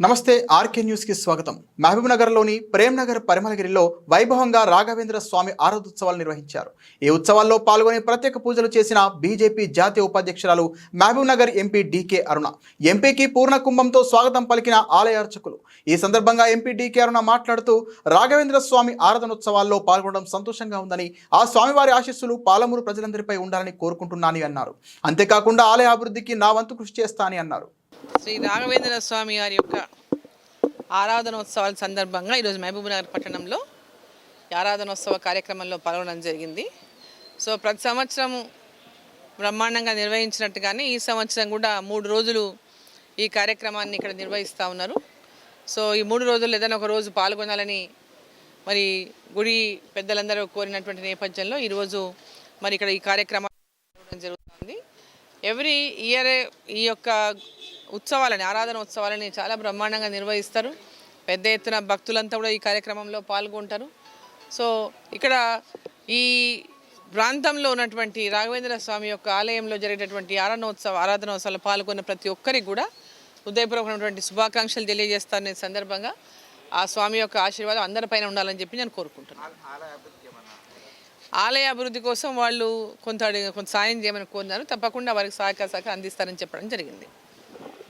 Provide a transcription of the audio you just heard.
నమస్తే ఆర్కే న్యూస్కి స్వాగతం. మహబూబ్ ప్రేమ్నగర్ ప్రేమ్ నగర్ పరిమళగిరిలో వైభవంగా రాఘవేంద్ర స్వామి ఆరాధోత్సవాలు నిర్వహించారు. ఈ ఉత్సవాల్లో పాల్గొని ప్రత్యేక పూజలు చేసిన బీజేపీ జాతీయ ఉపాధ్యక్షురాలు Mahabubnagar MP DK Aruna ఎంపీకి పూర్ణ కుంభంతో స్వాగతం పలికిన ఆలయ అర్చకులు. ఈ సందర్భంగా ఎంపీ డీకే అరుణ మాట్లాడుతూ రాఘవేంద్ర స్వామి ఆరాధనోత్సవాల్లో పాల్గొనడం సంతోషంగా ఉందని ఆ స్వామివారి ఆశీస్సులు పాలమూరు ప్రజలందరిపై ఉండాలని కోరుకుంటున్నానని అన్నారు. అంతేకాకుండా ఆలయ అభివృద్ధికి నా వంతు కృషి చేస్తానని అన్నారు. శ్రీ రాఘవేంద్ర స్వామి గారి యొక్క ఆరాధనోత్సవాల సందర్భంగా ఈరోజు మహబూబ్నగర్ పట్టణంలో ఆరాధనోత్సవ కార్యక్రమంలో పాల్గొనడం జరిగింది. సో ప్రతి సంవత్సరం బ్రహ్మాండంగా నిర్వహించినట్టుగానే ఈ సంవత్సరం కూడా మూడు రోజులు ఈ కార్యక్రమాన్ని ఇక్కడ నిర్వహిస్తూ ఉన్నారు. సో ఈ మూడు రోజులు ఏదైనా ఒక రోజు పాల్గొనాలని మరి గుడి పెద్దలందరూ కోరినటువంటి నేపథ్యంలో ఈరోజు మరి ఇక్కడ ఈ కార్యక్రమం జరుగుతుంది. ఎవ్రీ ఇయర్ ఈ యొక్క ఉత్సవాలని ఆరాధన ఉత్సవాలని చాలా బ్రహ్మాండంగా నిర్వహిస్తారు. పెద్ద ఎత్తున భక్తులంతా కూడా ఈ కార్యక్రమంలో పాల్గొంటారు. సో ఇక్కడ ఈ ప్రాంతంలో ఉన్నటువంటి రాఘవేంద్ర స్వామి యొక్క ఆలయంలో జరిగేటటువంటి ఆరాధనోత్సవ ఆరాధనోత్సవాలు పాల్గొన్న ప్రతి ఒక్కరికి కూడా హృదయపూర్వకమైనటువంటి శుభాకాంక్షలు తెలియజేస్తాను ఈ సందర్భంగా. ఆ స్వామి యొక్క ఆశీర్వాదం అందరిపైన ఉండాలని చెప్పి నేను కోరుకుంటున్నాను. ఆలయ అభివృద్ధి కోసం వాళ్ళు కొంత అడిగి- కొంత సాయం చేయమని కోరినారు. తప్పకుండా వారికి సహాయక సహకారం అందిస్తారని చెప్పడం జరిగింది.